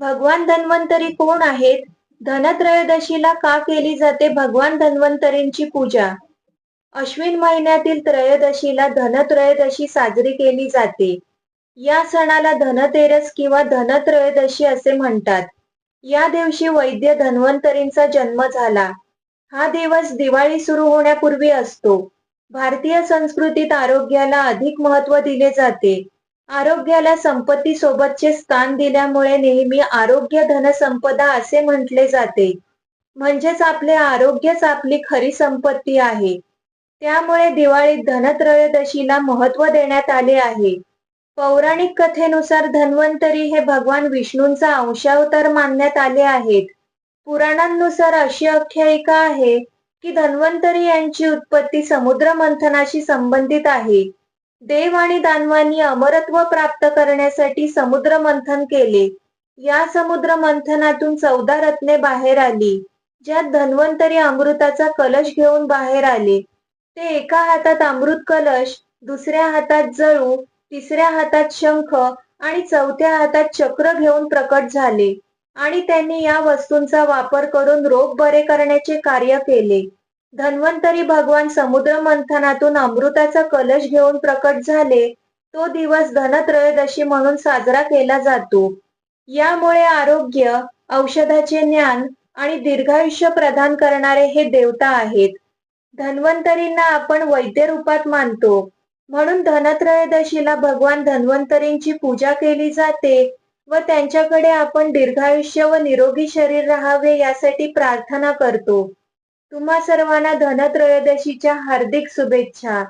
भगवान धन्वंतरी कोण आहेत? धनत्रयोदशीला का केली जाते भगवान धन्वंतरींची पूजा? अश्विन महिन्यातील त्रयोदशीला धनत्रयोदशी साजरी केली जाते. या सणाला धनतेरस किंवा धनत्रयोदशी असे म्हणतात. या दिवशी वैद्य धन्वंतरींचा जन्म झाला. हा दिवस दिवाळी सुरू होण्यापूर्वी असतो. भारतीय संस्कृतीत आरोग्याला अधिक महत्त्व दिले जाते. आरोग्याला संपत्ती सोबतचे स्थान दिल्यामुळे नेहमी आरोग्य धनसंपदा असे म्हटले जाते. म्हणजेच आपले आरोग्यच आपली खरी संपत्ती आहे. त्यामुळे दिवाळीत धनत्रयोदशीला महत्त्व देण्यात आले आहे. पौराणिक कथेनुसार धन्वंतरी हे भगवान विष्णूंचा अंशावतार मानण्यात आले आहेत. पुराणांनुसार अशी आख्यायिका आहे की धन्वंतरी यांची उत्पत्ती समुद्र मंथनाशी संबंधित आहे. देव आणि दानवांनी अमरत्व प्राप्त करण्यासाठी समुद्र मंथन केले. या समुद्र मंथनातून चौदा रत्ने बाहेर आली ज्यात धन्वंतरी अमृताचा कलश घेऊन बाहेर आले. ते एका हातात अमृत कलश दुसऱ्या हातात जळू तिसऱ्या हातात शंख आणि चौथ्या हातात चक्र घेऊन प्रकट झाले. आणि त्यांनी या वस्तूंचा वापर करून रोग बरे करण्याचे कार्य केले. धन्वंतरी भगवान समुद्र मंथनातून अमृताचा कलश घेऊन प्रकट झाले. तो दिवस धनत्रयोदशी म्हणून साजरा केला जातो. यामुळे आरोग्य औषधाचे ज्ञान आणि दीर्घायुष्य प्रदान करणारे हे देवता आहेत. धन्वंतरींना आपण वैद्य रूपात मानतो. म्हणून धनत्रयोदशीला भगवान धन्वंतरींची पूजा केली जाते व त्यांच्याकडे आपण दीर्घायुष्य व निरोगी शरीर राहावे यासाठी प्रार्थना करतो. तुम्हा सर्वांना धनत्रयोदशीच्या हार्दिक शुभेच्छा.